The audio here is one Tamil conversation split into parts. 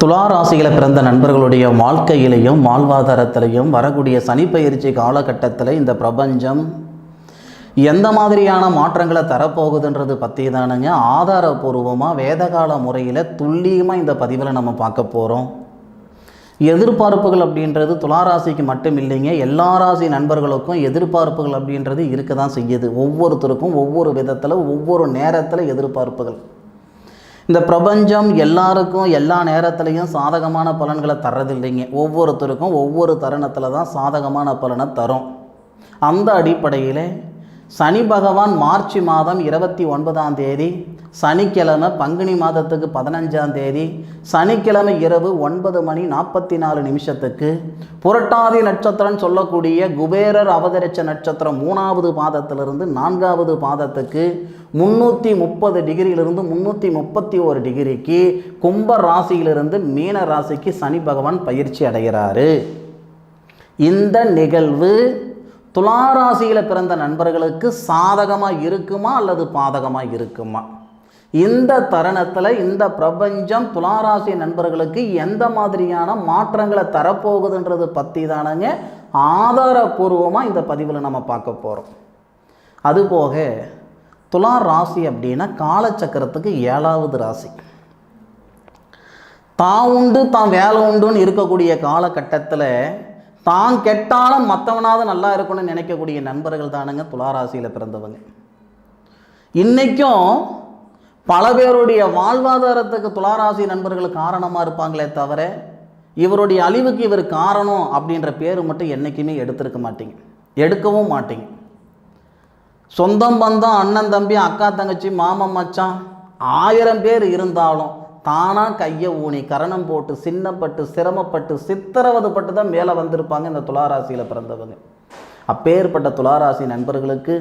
துலா ராசியில் பிறந்த நண்பர்களுடைய வாழ்க்கையிலையும் வாழ்வாதாரத்திலையும் வரக்கூடிய சனிப்பயிற்சி காலகட்டத்தில் இந்த பிரபஞ்சம் எந்த மாதிரியான மாற்றங்களை தரப்போகுதுன்றது பற்றி தானுங்க. ஆதாரபூர்வமாக வேதகால முறையில் துல்லியமாக இந்த பதிவில் நம்ம பார்க்க போகிறோம் எதிர்பார்ப்புகள் அப்படின்றது துளாராசிக்கு மட்டும் இல்லைங்க. எல்லா ராசி நண்பர்களுக்கும் எதிர்பார்ப்புகள் அப்படின்றது இருக்க தான் செய்யுது. ஒவ்வொருத்தருக்கும் ஒவ்வொரு விதத்தில் ஒவ்வொரு நேரத்தில் எதிர்பார்ப்புகள். இந்த பிரபஞ்சம் எல்லாருக்கும் எல்லா நேரத்துலையும் சாதகமான பலன்களை தர்றதில்லைங்க. ஒவ்வொருத்தருக்கும் ஒவ்வொரு தருணத்தில் தான் சாதகமான பலனை தரும். அந்த அடிப்படையில் சனி பகவான் மார்ச் மாதம் இருபத்தி ஒன்பதாம் தேதி சனிக்கிழமை பங்குனி மாதத்துக்கு பதினஞ்சாம் தேதி சனிக்கிழமை இரவு ஒன்பது மணி நாற்பத்தி நாலு நிமிஷத்துக்கு புரட்டாதி நட்சத்திரம் சொல்லக்கூடிய குபேரர் அவதரிச்ச நட்சத்திரம் மூணாவது பாதத்திலிருந்து நான்காவது பாதத்துக்கு முந்நூற்றி முப்பது டிகிரியிலிருந்து முந்நூற்றி முப்பத்தி ஒரு டிகிரிக்கு கும்ப ராசியிலிருந்து மீன ராசிக்கு சனி பகவான் பயிற்சி அடைகிறாரு. இந்த நிகழ்வு துளாராசியில் பிறந்த நண்பர்களுக்கு சாதகமாக இருக்குமா அல்லது பாதகமாக இருக்குமா? இந்த தருணத்தில் இந்த பிரபஞ்சம் துளாராசி நண்பர்களுக்கு எந்த மாதிரியான மாற்றங்களை தரப்போகுதுன்றது பற்றி தானங்க ஆதாரபூர்வமாக இந்த பதிவில் நம்ம பார்க்க போகிறோம் அதுபோக துலா ராசி அப்படின்னா காலச்சக்கரத்துக்கு ஏழாவது ராசி. தான் உண்டு தான் வேலை உண்டுன்னு இருக்கக்கூடிய காலகட்டத்தில் தான் கெட்டாலும் மற்றவனாவது நல்லா இருக்கணும்னு நினைக்கக்கூடிய நண்பர்கள் தானுங்க துளாராசியில் பிறந்தவங்க. இன்றைக்கும் பல பேருடைய வாழ்வாதாரத்துக்கு துளாராசி நண்பர்கள் காரணமாக இருப்பாங்களே தவிர இவருடைய அழிவுக்கு இவர் காரணம் அப்படின்ற பேர் மட்டும் என்றைக்குமே எடுத்திருக்க மாட்டீங்க. எடுக்கவும் மாட்டீங்க. சொந்தம் பந்தம் அண்ணன் தம்பி அக்கா தங்கச்சி மாமன் மச்சான் ஆயிரம் பேர் இருந்தாலும் தானாக கையை ஊனி கரணம் போட்டு சின்னப்பட்டு சிரமப்பட்டு சித்திரவதைப்பட்டு தான் மேலே வந்திருப்பாங்க இந்த துளாராசியில் பிறந்தவங்க. அப்பேற்பட்ட துளாராசி நண்பர்களுக்கு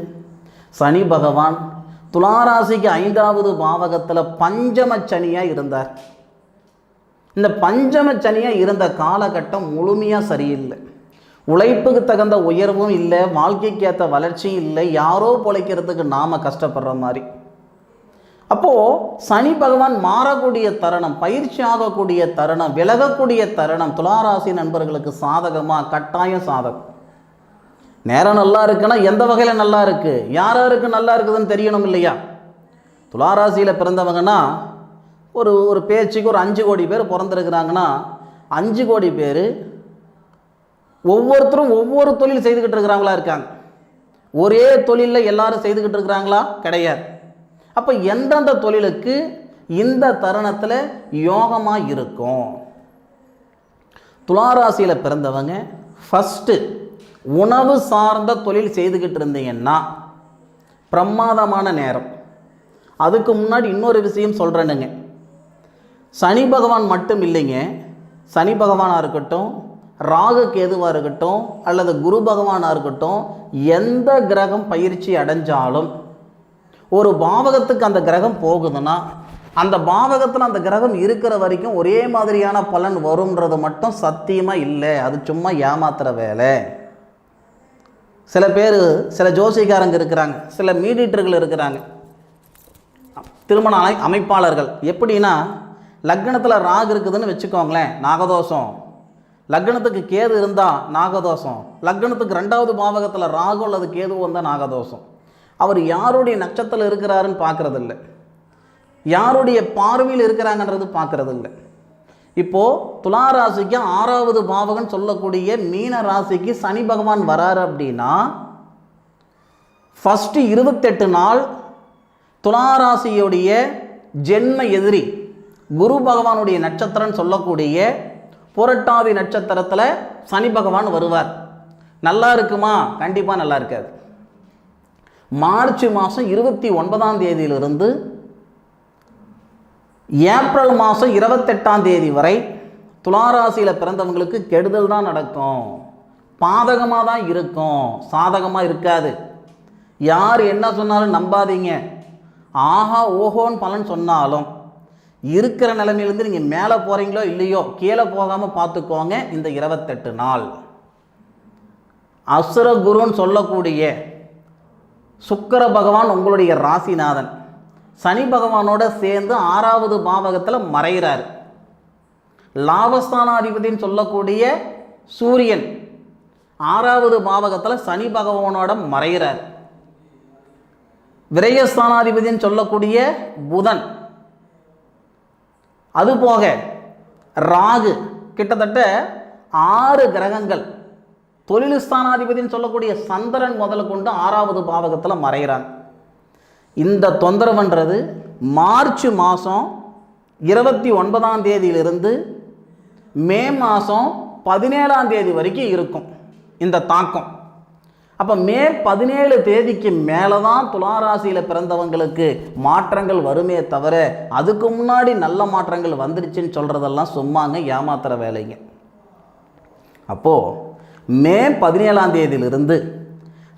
சனி பகவான் துளாராசிக்கு ஐந்தாவது பாவகத்தில் பஞ்சம சனியாக இருந்தார். இந்த பஞ்சம சனியாக இருந்த காலகட்டம் முழுமையாக சரியில்லை. உழைப்புக்கு தகுந்த உயர்வும் இல்லை வாழ்க்கைக்கு ஏற்ற வளர்ச்சியும் இல்லை யாரோ பொழைக்கிறதுக்கு நாம் கஷ்டப்படுற மாதிரி. அப்போது சனி பகவான் மாறக்கூடிய தருணம் பயிற்சி ஆகக்கூடிய தருணம் விலகக்கூடிய தருணம் துளாராசி நண்பர்களுக்கு சாதகமாக கட்டாயம் சாதகம். நேரம் நல்லா இருக்குன்னா எந்த வகையில் நல்லா இருக்குது யார் யாருக்கு நல்லா இருக்குதுன்னு தெரியணும் இல்லையா? துளாராசியில் பிறந்தவங்கன்னா ஒரு ஒரு பேச்சுக்கு ஒரு அஞ்சு கோடி பேர் பிறந்திருக்கிறாங்கன்னா அஞ்சு கோடி பேர் ஒவ்வொருத்தரும் ஒவ்வொரு தொழில் செய்துக்கிட்டு இருக்கிறாங்களா இருக்காங்க. ஒரே தொழிலில் எல்லாரும் செய்துக்கிட்டு இருக்கிறாங்களா? கிடையாது. அப்போ எந்தெந்த தொழிலுக்கு இந்த தருணத்தில் யோகமாக இருக்கும்? துளாராசியில் பிறந்தவங்க ஃபஸ்ட்டு உணவு சார்ந்த தொழில் செய்துக்கிட்டு இருந்தீங்கன்னா பிரமாதமான நேரம். அதுக்கு முன்னாடி இன்னொரு விஷயம் சொல்கிறேனுங்க சனி பகவான் மட்டும் இல்லைங்க. சனி பகவானாக இருக்கட்டும் ராகு கேதுவாக இருக்கட்டும் அல்லது குரு பகவானாக இருக்கட்டும் எந்த கிரகம் பயிற்சி அடைஞ்சாலும் ஒரு பாவகத்துக்கு அந்த கிரகம் போகுதுன்னா அந்த பாவகத்தில் அந்த கிரகம் இருக்கிற வரைக்கும் ஒரே மாதிரியான பலன் வரும்ன்றது மட்டும் சத்தியமாக இல்லை. அது சும்மா ஏமாத்துற வேலை. சில பேர் சில ஜோசிக்காரங்க இருக்கிறாங்க சில மீடியேட்டர்கள் இருக்கிறாங்க. திருமண அமை அமைப்பாளர்கள். எப்படின்னா லக்னத்தில் ராகு இருக்குதுன்னு வச்சுக்கோங்களேன் நாகதோஷம். லக்னத்துக்கு கேது இருந்தால் நாகதோஷம். லக்னத்துக்கு ரெண்டாவது பாவகத்தில் ராகு அல்லது கேது வந்தால் நாகதோஷம். அவர் யாருடைய நட்சத்திரம் இருக்கிறாருன்னு பார்க்குறதில்ல யாருடைய பார்வையில் இருக்கிறாங்கன்றது பார்க்குறதில்ல இப்போது துலா ராசிக்கு ஆறாவது பாவகன் சொல்லக்கூடிய மீன ராசிக்கு சனி பகவான் வராரு அப்படின்னா ஃபஸ்ட்டு இருபத்தெட்டு நாள் துலா ராசியுடைய ஜென்ம எதிரி குரு பகவானுடைய நட்சத்திரம்னு சொல்லக்கூடிய புரட்டாதி நட்சத்திரத்தில் சனி பகவான் வருவார். நல்லா இருக்குமா? கண்டிப்பாக நல்லா இருக்காது. மார்ச் மாதம் இருபத்தி ஒன்பதாம் தேதியிலிருந்து ஏப்ரல் மாதம் இருபத்தெட்டாம் தேதி வரை துளாராசியில் பிறந்தவங்களுக்கு கெடுதல் தான் நடக்கும். பாதகமாக தான் இருக்கும். சாதகமாக இருக்காது. யார் என்ன சொன்னாலும் நம்பாதீங்க. ஆஹா ஓஹோன்னு பலன் சொன்னாலும் இருக்கிற நிலைமையிலேருந்து நீங்கள் மேலே போகிறீங்களோ இல்லையோ கீழே போகாமல் பார்த்துக்கோங்க இந்த இருபத்தெட்டு நாள். அசுர குருன்னு சொல்லக்கூடிய சுக்கிர பகவான் உங்களுடைய ராசிநாதன். சனி பகவானோட சேர்ந்து ஆறாவது பாவகத்தில் மறைகிறார் லாபஸ்தானாதிபதினு சொல்லக்கூடிய சூரியன் ஆறாவது பாவகத்தில் சனி பகவானோட மறைகிறார் விரயஸ்தானாதிபதின்னு சொல்லக்கூடிய புதன். அதுபோக ராகு கிட்டத்தட்ட ஆறு கிரகங்கள். தொழில் ஸ்தானாதிபதின்னு சொல்லக்கூடிய சந்திரன் முதல்ல கொண்டு ஆறாவது பாவகத்தில் மறைகிறான் இந்த தொந்தரவுன்றது மார்ச் மாதம் இருபத்தி ஒன்பதாம் தேதியிலிருந்து மே மாதம் பதினேழாம் தேதி வரைக்கும் இருக்கும் இந்த தாக்கம். அப்போ மே பதினேழு தேதிக்கு மேலே தான் துளாராசியில் பிறந்தவங்களுக்கு மாற்றங்கள் வருமே தவிர அதுக்கு முன்னாடி நல்ல மாற்றங்கள் வந்துருச்சுன்னு சொல்கிறதெல்லாம் சும்மாங்க ஏமாத்துகிற வேலைங்க. அப்போது மே பதினேழாம் தேதியிலிருந்து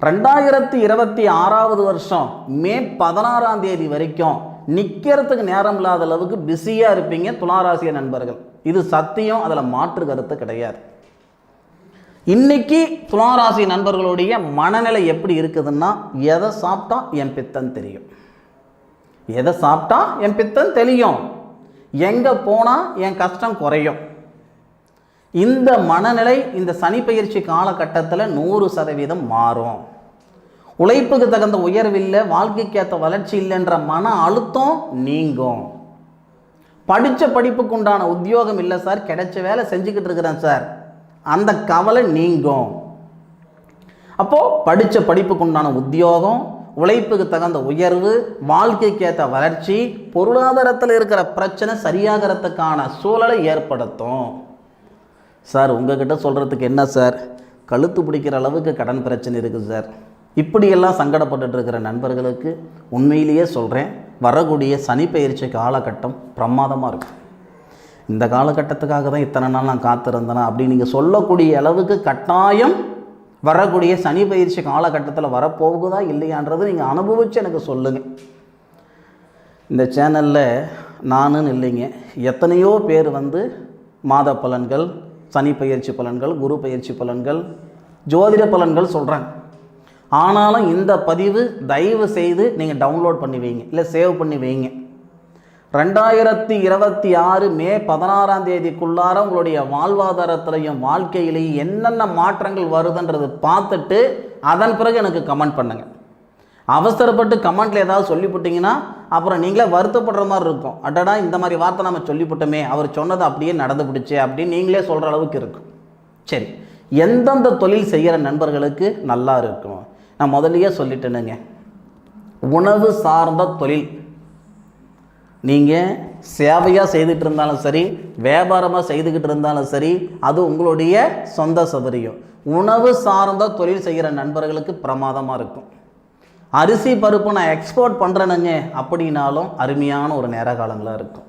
ரெண்டாயிரத்தி இருபத்தி ஆறாவது வருஷம் மே பதினாறாம் தேதி வரைக்கும் நிற்கிறதுக்கு நேரம் இல்லாத அளவுக்கு பிஸியாக இருப்பீங்க துளாராசிய நண்பர்கள். இது சத்தியம் அதில் மாற்று கருத்து கிடையாது. இன்னைக்கு துளாராசி நண்பர்களுடைய மனநிலை எப்படி இருக்குதுன்னா எதை சாப்பிட்டா என் பித்தன் தெரியும். எதை சாப்பிட்டா என் பித்தன் தெரியும். எங்கே போனால் என் கஷ்டம் குறையும். இந்த மனநிலை இந்த சனி பயிற்சி காலகட்டத்தில் நூறு சதவீதம் மாறும். உழைப்புக்கு தகுந்த உயர்வில்லை வாழ்க்கைக்கு ஏற்ற வளர்ச்சி இல்லைன்ற மன அழுத்தம் நீங்கும். படித்த படிப்புக்கு உண்டான உத்தியோகம் இல்லை சார் கிடைச்ச வேலை செஞ்சுக்கிட்டு இருக்கிறேன் சார். அந்த கவலை நீங்கும். அப்போது படித்த படிப்புக்கு உண்டான உத்தியோகம் உழைப்புக்கு தகுந்த உயர்வு வாழ்க்கைக்கு ஏற்ற வளர்ச்சி பொருளாதாரத்தில் இருக்கிற பிரச்சனை சரியாகிறதுக்கான சூழலை ஏற்படுத்தும். சார் உங்ககிட்ட சொல்கிறதுக்கு என்ன சார்? கழுத்து பிடிக்கிற அளவுக்கு கடன் பிரச்சனை இருக்குது சார். இப்படியெல்லாம் சங்கடப்பட்டுட்டு இருக்கிற நண்பர்களுக்கு உண்மையிலேயே சொல்கிறேன் வரக்கூடிய சனி பயிற்சி காலகட்டம் பிரமாதமாக இருக்கும். இந்த காலகட்டத்துக்காக தான் இத்தனை நாள் நான் காத்திருந்தேனா? அப்படி நீங்கள் சொல்லக்கூடிய அளவுக்கு கட்டாயம் வரக்கூடிய சனி பயிற்சி காலகட்டத்தில் வரப்போகுதா இல்லையான்றது நீங்கள் அனுபவித்து எனக்கு சொல்லுங்கள் இந்த சேனலில் நானுன்னு இல்லைங்க. எத்தனையோ பேர் வந்து மாத பலன்கள் சனி பயிற்சி பலன்கள் குரு பயிற்சி பலன்கள் ஜோதிட பலன்கள் சொல்கிறாங்க ஆனாலும் இந்த பதிவு தயவு செய்து நீங்கள் டவுன்லோட் பண்ணி வைங்க. இல்லை சேவ் பண்ணி வைங்க. ரெண்டாயிரத்தி இருபத்தி ஆறு மே பதினாறாம் தேதிக்குள்ளார உங்களுடைய வாழ்வாதாரத்திலையும் வாழ்க்கையிலையும் என்னென்ன மாற்றங்கள் வருதுன்றது பார்த்துட்டு அதன் பிறகு எனக்கு கமெண்ட் பண்ணுங்கள் அவசரப்பட்டு கமெண்ட்டில் ஏதாவது சொல்லிவிட்டிங்கன்னா அப்புறம் நீங்களே வருத்தப்படுற மாதிரி இருக்கும். அடடா இந்த மாதிரி வார்த்தை நம்ம சொல்லிவிட்டோமே அவர் சொன்னது அப்படியே நடந்து பிடிச்சே அப்படின்னு நீங்களே சொல்கிற அளவுக்கு இருக்கும். சரி எந்தெந்த தொழில் செய்கிற நண்பர்களுக்கு நல்லா இருக்கும்? நான் முதல்லையே சொல்லிட்டேனுங்க. உணவு சார்ந்த தொழில். நீங்கள் சேவையாக செய்துக்கிட்டு இருந்தாலும் சரி வியாபாரமாக செய்துக்கிட்டு இருந்தாலும் சரி அது உங்களுடைய சொந்த சௌகரியம் உணவு சார்ந்த தொழில் செய்கிற நண்பர்களுக்கு பிரமாதமாக இருக்கும். அரிசி பருப்பு நான் எக்ஸ்போர்ட் பண்ணுறேனுங்க அப்படின்னாலும் அருமையான ஒரு நேர காலங்களாக இருக்கும்.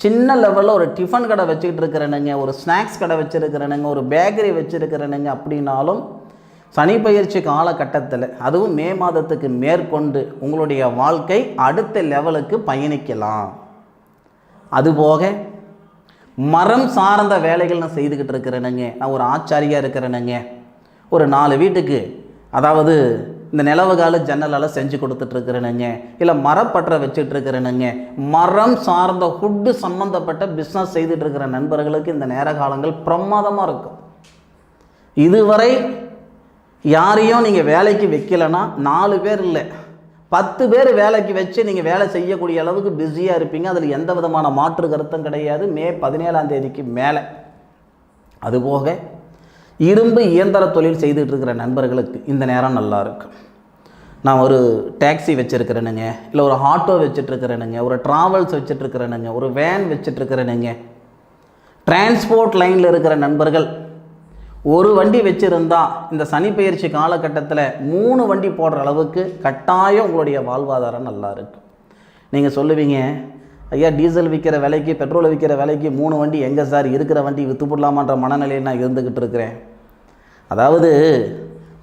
சின்ன லெவலில் ஒரு டிஃபன் கடை வச்சுக்கிட்டு இருக்கிறேனுங்க ஒரு ஸ்நாக்ஸ் கடை வச்சுருக்கிறேனுங்க ஒரு பேக்கரி வச்சுருக்கிறேனுங்க அப்படின்னாலும் சனி பயிற்சி காலகட்டத்தில் அதுவும் மே மாதத்துக்கு மேற்கொண்டு உங்களுடைய வாழ்க்கை அடுத்த லெவலுக்கு பயணிக்கலாம். அதுபோக மரம் சார்ந்த வேலைகள் நான் செய்துக்கிட்டு இருக்கிறேனுங்க. நான் ஒரு ஆச்சாரியாக இருக்கிறேனுங்க. ஒரு நாலு வீட்டுக்கு அதாவது இந்த நிலவுகால ஜன்னலால் செஞ்சு கொடுத்துட்ருக்கிறேனுங்க இல்லை மரப்பற்ற வச்சுட்ருக்குறேனுங்க மரம் சார்ந்த ஹுட்டு சம்மந்தப்பட்ட பிஸ்னஸ் செய்துட்டு இருக்கிற நண்பர்களுக்கு இந்த நேர காலங்கள் பிரமாதமாக இருக்கும். இதுவரை யாரையும் நீங்கள் வேலைக்கு வைக்கலைன்னா நாலு பேர் இல்லை. பத்து பேர் வேலைக்கு வச்சு நீங்கள் வேலை செய்யக்கூடிய அளவுக்கு பிஸியாக இருப்பீங்க. அதில் எந்த விதமான மாற்று கருத்தும் கிடையாது. மே பதினேழாம் தேதிக்கு மேலே. அதுபோக இரும்பு இயந்திர தொழில் செய்துட்டு இருக்கிற நண்பர்களுக்கு இந்த நேரம் நல்லா இருக்கும் நான் ஒரு டாக்ஸி வச்சுருக்கிறேனுங்க. இல்லை ஒரு ஆட்டோ வச்சுட்ருக்கிறேனுங்க ஒரு ட்ராவல்ஸ் வச்சுட்ருக்கிறேனுங்க ஒரு வேன் வச்சுட்ருக்கிறேனுங்க டிரான்ஸ்போர்ட் லைனில் இருக்கிற நண்பர்கள் ஒரு வண்டி வச்சுருந்தா இந்த சனி பயிற்சி காலகட்டத்தில் மூணு வண்டி போடுற அளவுக்கு கட்டாயம் உங்களுடைய வாழ்வாதாரம் நல்லா இருக்கும். நீங்கள் சொல்லுவீங்க ஐயா டீசல் விற்கிற விலைக்கு பெட்ரோல் விற்கிற விலைக்கு மூணு வண்டி எங்கே சார் இருக்கிற வண்டி விற்று போடலாமான்ற மனநிலையில் நான் இருந்துக்கிட்டு இருக்கிறேன். அதாவது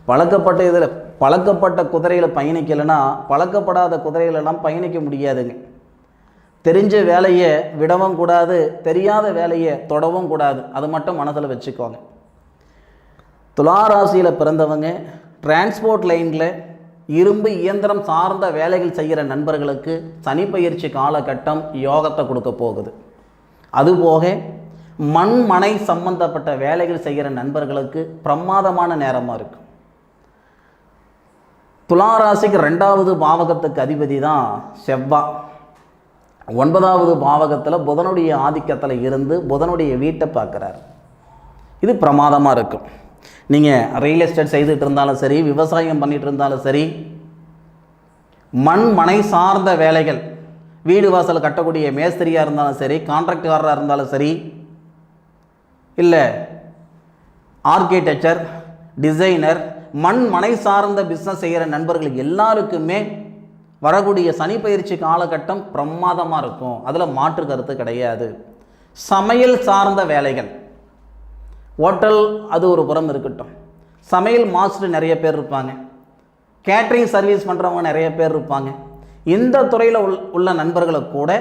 பழக்கப்பட்ட இதில் பழக்கப்பட்ட குதிரையில் பயணிக்கலைன்னா பழக்கப்படாத குதிரையிலெல்லாம் பயணிக்க முடியாதுங்க. தெரிஞ்ச வேலையை விடவும் கூடாது தெரியாத வேலையை தொடவும் கூடாது. அது மட்டும் மனசில் வச்சுக்கோங்க. துளாராசியில் பிறந்தவங்க டிரான்ஸ்போர்ட் லைனில் இரும்பு இயந்திரம் சார்ந்த வேலைகள் செய்கிற நண்பர்களுக்கு சனி பயிற்சி காலகட்டம் யோகத்தை கொடுக்க போகுது. அதுபோக மண் மனை சம்பந்தப்பட்ட வேலைகள் செய்கிற நண்பர்களுக்கு பிரமாதமான நேரமாக இருக்கும் துளாராசிக்கு ரெண்டாவது பாவகத்துக்கு அதிபதி தான் செவ்வாய் ஒன்பதாவது பாவகத்தில் புதனுடைய ஆதிக்கத்தில் இருந்து புதனுடைய வீட்டை பார்க்குறாரு. இது பிரமாதமாக இருக்கும் நீங்கள் ரியல் எஸ்டேட் செய்துட்டு இருந்தாலும் சரி விவசாயம் பண்ணிகிட்டு இருந்தாலும் சரி மண் மனை சார்ந்த வேலைகள் வீடு வாசல் கட்டக்கூடிய மேஸ்திரியாக இருந்தாலும் சரி கான்ட்ராக்டராக இருந்தாலும் சரி இல்லை ஆர்கிடெக்சர் டிசைனர் மண் மனை சார்ந்த பிஸ்னஸ் செய்கிற நண்பர்கள் எல்லாருக்குமே வரக்கூடிய சனி பயிற்சி காலகட்டம் பிரமாதமாக இருக்கும். அதில் மாற்று கருத்து கிடையாது. சமையல் சார்ந்த வேலைகள். ஹோட்டல் அது ஒரு புறம் இருக்கட்டும். சமையல் மாஸ்டர் நிறைய பேர் இருப்பாங்க. கேட்ரிங் சர்வீஸ் பண்ணுறவங்க நிறைய பேர் இருப்பாங்க. இந்த துறையில் உள் உள்ள நண்பர்களை கூட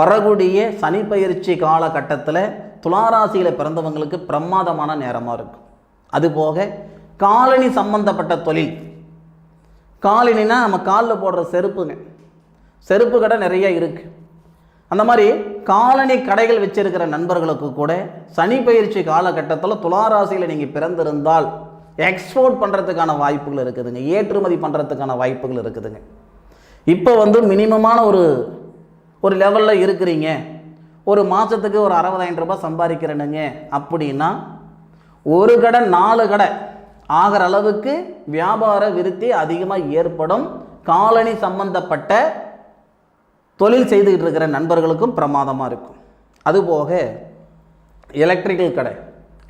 வரக்கூடிய சனி பயிற்சி காலகட்டத்தில் துளாராசியில் பிறந்தவங்களுக்கு பிரமாதமான நேரமாக இருக்கும். அதுபோக காலனி சம்பந்தப்பட்ட தொழில். காலனினா நம்ம காலில் போடுற செருப்புங்க. செருப்பு கடை நிறைய இருக்குது அந்த மாதிரி காலனி கடைகள் வச்சிருக்கிற நண்பர்களுக்கு கூட சனி பயிற்சி காலகட்டத்தில் துளாராசியில் நீங்கள் பிறந்திருந்தால் எக்ஸ்போர்ட் பண்ணுறதுக்கான வாய்ப்புகள் இருக்குதுங்க. ஏற்றுமதி பண்ணுறதுக்கான வாய்ப்புகள் இருக்குதுங்க. இப்போ வந்து மினிமமான ஒரு ஒரு லெவலில் இருக்கிறீங்க. ஒரு மாதத்துக்கு ஒரு அறுபதாயிரம் ரூபாய் சம்பாதிக்கிறேனுங்க. அப்படின்னா ஒரு கடை நாலு கடை ஆகிற அளவுக்கு வியாபார விருத்தி அதிகமாக ஏற்படும். காலனி சம்பந்தப்பட்ட தொழில் செய்துக்கிட்டு இருக்கிற நண்பர்களுக்கும் பிரமாதமாக இருக்கும். அதுபோக எலக்ட்ரிக்கல் கடை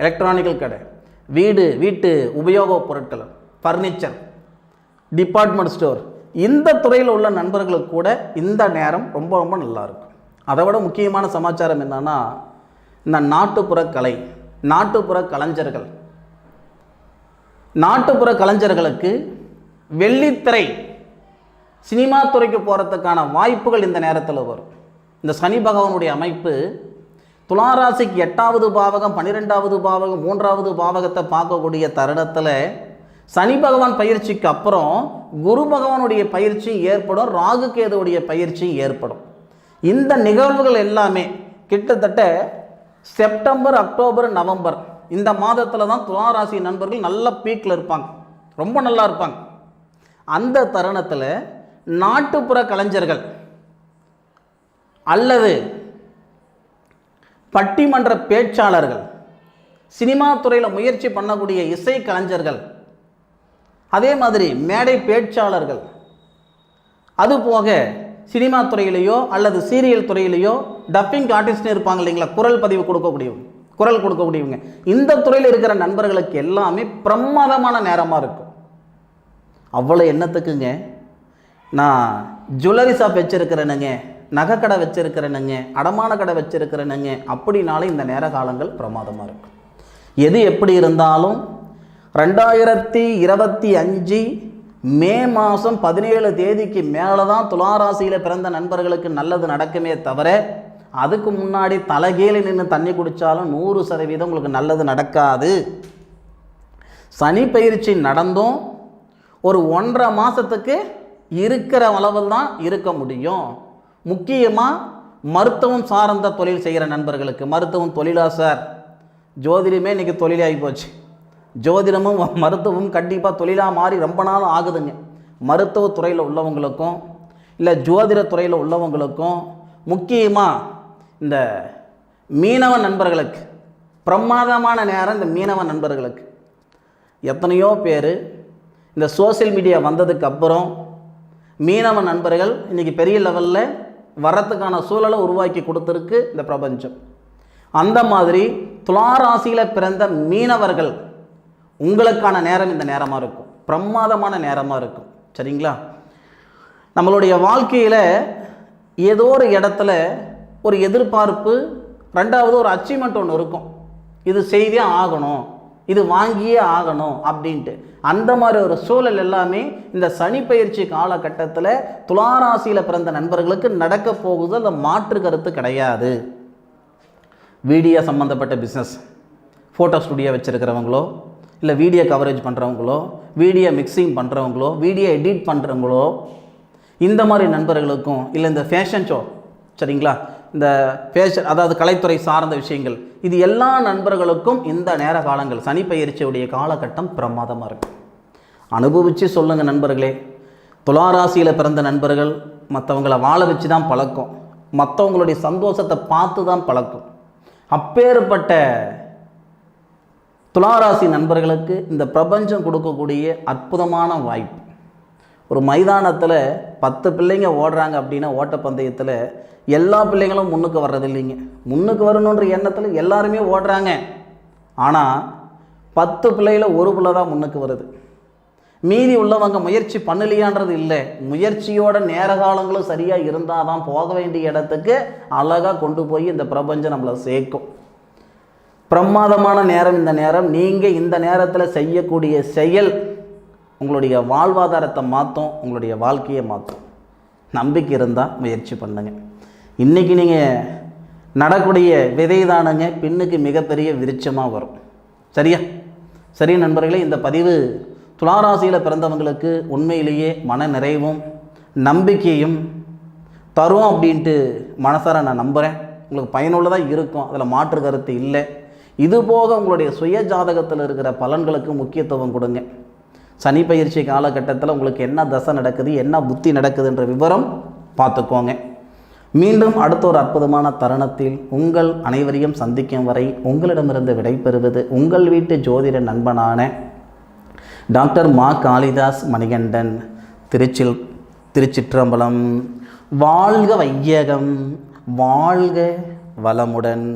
எலக்ட்ரானிக்கல் கடை வீடு வீட்டு உபயோகப் பொருட்கள் ஃபர்னிச்சர் டிபார்ட்மெண்ட் ஸ்டோர் இந்த துறையில் உள்ள நண்பர்களுக்கு கூட இந்த நேரம் ரொம்ப ரொம்ப நல்லாயிருக்கும் அதை விட முக்கியமான சமாச்சாரம் என்னென்னா இந்த நாட்டுப்புற கலை நாட்டுப்புற கலைஞர்கள் நாட்டுப்புற கலைஞர்களுக்கு வெள்ளித்திரை சினிமா துறைக்கு போகிறதுக்கான வாய்ப்புகள் இந்த நேரத்தில் வரும். இந்த சனி பகவானுடைய அமைப்பு துளாராசிக்கு எட்டாவது பாவகம் பன்னிரெண்டாவது பாவகம் மூன்றாவது பாவகத்தை பார்க்கக்கூடிய தருணத்தில் சனி பகவான் பயிற்சிக்கு அப்புறம் குரு பகவானுடைய பயிற்சி ஏற்படும் ராகு கேதுவுடைய பயிற்சி ஏற்படும். இந்த நிகழ்வுகள் எல்லாமே கிட்டத்தட்ட செப்டம்பர் அக்டோபர் நவம்பர் இந்த மாதத்தில் தான் துளாராசி நண்பர்கள் நல்ல பீக்கில் இருப்பாங்க. ரொம்ப நல்லா இருப்பாங்க. அந்த தருணத்தில் நாட்டுப்புற கலைஞர்கள் அல்லது பட்டிமன்ற பேச்சாளர்கள் சினிமா துறையில் முயற்சி பண்ணக்கூடிய இசை கலைஞர்கள் அதே மாதிரி மேடை பேச்சாளர்கள் அதுபோக சினிமா துறையிலேயோ அல்லது சீரியல் துறையிலேயோ டப்பிங் ஆர்டிஸ்ட்னு இருப்பாங்க இல்லைங்களா? குரல் பதிவு கொடுக்கக்கூடியவங்க குரல் கொடுக்கக்கூடியவங்க. இந்த துறையில் இருக்கிற நண்பர்களுக்கு எல்லாமே பிரமாதமான நேரமாக இருக்கும். அவ்வளோ என்னத்துக்குங்க நான் ஜுவல்லரி ஷாப் வச்சுருக்கிறேனுங்க நகைக்கடை வச்சுருக்கிறேனுங்க அடமான கடை வச்சுருக்கிறேனுங்க அப்படின்னாலே இந்த நேர காலங்கள் பிரமாதமாக இருக்கும் எது எப்படி இருந்தாலும் ரெண்டாயிரத்தி இருபத்தி அஞ்சு மே மாதம் பதினேழு தேதிக்கு மேலே தான் துளாராசியில் பிறந்த நண்பர்களுக்கு நல்லது நடக்குமே தவிர அதுக்கு முன்னாடி தலைகீழ நின்று தண்ணி குடித்தாலும் நூறு சதவீதம் உங்களுக்கு நல்லது நடக்காது. சனி பயிற்சி நடந்தும். ஒரு ஒன்றரை மாதத்துக்கு இருக்கிற அளவில் தான் இருக்க முடியும். முக்கியமாக மருத்துவம் சார்ந்த தொழில் செய்கிற நண்பர்களுக்கு மருத்துவம் தொழிலா சார்? ஜோதிடமே இன்றைக்கி தொழிலாகி போச்சு. ஜோதிடமும் மருத்துவமும் கண்டிப்பாக தொழிலாக மாறி ரொம்ப நாள் ஆகுதுங்க. மருத்துவத்துறையில் உள்ளவங்களுக்கும் இல்லை ஜோதிட துறையில் உள்ளவங்களுக்கும் முக்கியமாக இந்த மீனவ நண்பர்களுக்கு பிரமாதமான நேரம் இந்த மீனவ நண்பர்களுக்கு. எத்தனையோ பேர் இந்த சோஷியல் மீடியா வந்ததுக்கு அப்புறம் மீனவ நண்பர்கள் இன்றைக்கி பெரிய லெவலில் வரத்துக்கான சூழலை உருவாக்கி கொடுத்துருக்கு இந்த பிரபஞ்சம். அந்த மாதிரி துளாராசியில் பிறந்த மீனவர்கள் உங்களுக்கான நேரம் இந்த நேரமாக இருக்கும். பிரமாதமான நேரமாக இருக்கும். சரிங்களா? நம்மளுடைய வாழ்க்கையில் ஏதோ ஒரு இடத்துல ஒரு எதிர்பார்ப்பு ரெண்டாவது ஒரு அச்சீவ்மெண்ட் ஒன்று இருக்கும். இது செய்தே ஆகணும். இது வாங்கியே ஆகணும் அப்படின்ட்டு. அந்த மாதிரி ஒரு சூழல் எல்லாமே இந்த சனி பயிற்சி காலகட்டத்தில் துளாராசியில் பிறந்த நண்பர்களுக்கு நடக்க போகுது. அந்த மாற்று கருத்து கிடையாது. வீடியோ சம்மந்தப்பட்ட பிஸ்னஸ் ஃபோட்டோ ஸ்டுடியோ வச்சுருக்கிறவங்களோ இல்லை வீடியோ கவரேஜ் பண்ணுறவங்களோ வீடியோ மிக்சிங் பண்ணுறவங்களோ வீடியோ எடிட் பண்ணுறவங்களோ இந்த மாதிரி நண்பர்களுக்கும் இல்லை இந்த ஃபேஷன் ஷோ சரிங்களா? இந்த ஃபேஷன் அதாவது கலைத்துறை சார்ந்த விஷயங்கள். இது எல்லா நண்பர்களுக்கும் இந்த நேர காலங்கள். சனி பயிற்சியுடைய காலகட்டம் பிரமாதமாக இருக்கும் அனுபவித்து சொல்லுங்கள் நண்பர்களே. துளாராசியில் பிறந்த நண்பர்கள் மற்றவங்கள வாழ வச்சு தான் பழக்கம். மற்றவங்களுடைய சந்தோஷத்தை பார்த்து தான் பழக்கம். அப்பேற்பட்ட துளாராசி நண்பர்களுக்கு இந்த பிரபஞ்சம் கொடுக்கக்கூடிய அற்புதமான வாய்ப்பு. ஒரு மைதானத்தில் பத்து பிள்ளைங்க ஓடுறாங்க அப்படின்னா ஓட்டப்பந்தயத்தில் எல்லா பிள்ளைங்களும் முன்னுக்கு வர்றது இல்லைங்க முன்னுக்கு வரணுன்ற எண்ணத்தில் எல்லாருமே ஓடுறாங்க. ஆனால் பத்து பிள்ளையில் ஒரு பிள்ளை தான் முன்னுக்கு வருது. மீதி உள்ளவங்க முயற்சி பண்ணலையான்றது இல்லை. முயற்சியோட நேர காலங்களும் சரியாக இருந்தால் தான் போக வேண்டிய இடத்துக்கு அழகாக கொண்டு போய் இந்த பிரபஞ்சம் நம்மளை சேர்க்கும். பிரமாதமான நேரம் இந்த நேரம். நீங்கள் இந்த நேரத்தில் செய்யக்கூடிய செயல் உங்களுடைய வாழ்வாதாரத்தை மாற்றும் உங்களுடைய வாழ்க்கையை மாற்றும் நம்பிக்கை இருந்தால் முயற்சி பண்ணுங்க. இன்றைக்கி நீங்கள் நடக்கூடிய விதை தானுங்க பின்னுக்கு மிகப்பெரிய விருட்சமாக வரும். சரியா? சரி நண்பர்களே இந்த பதிவு துளாராசியில் பிறந்தவங்களுக்கு உண்மையிலேயே மன நிறைவும் நம்பிக்கையும் தரும் அப்படின்ட்டு மனசார நான் நம்புகிறேன் உங்களுக்கு பயனுள்ளதாக இருக்கும். அதில் மாற்று கருத்து இல்லை. இது போக உங்களுடைய சுய ஜாதகத்தில் இருக்கிற பலன்களுக்கு முக்கியத்துவம் கொடுங்க. சனி பயிற்சி காலகட்டத்தில் உங்களுக்கு என்ன தசை நடக்குது என்ன புத்தி நடக்குதுன்ற விவரம் பார்த்துக்கோங்க. மீண்டும் அடுத்த ஒரு அற்புதமான தருணத்தில் உங்கள் அனைவரையும் சந்திக்கும் வரை உங்களிடமிருந்து விடைபெறுவது உங்கள் வீட்டு ஜோதிட நண்பனான டாக்டர் மா காளிதாஸ் மணிகண்டன் திருச்சில் திருச்சிற்றம்பலம். வாழ்க வையகம் வாழ்க வளமுடன்.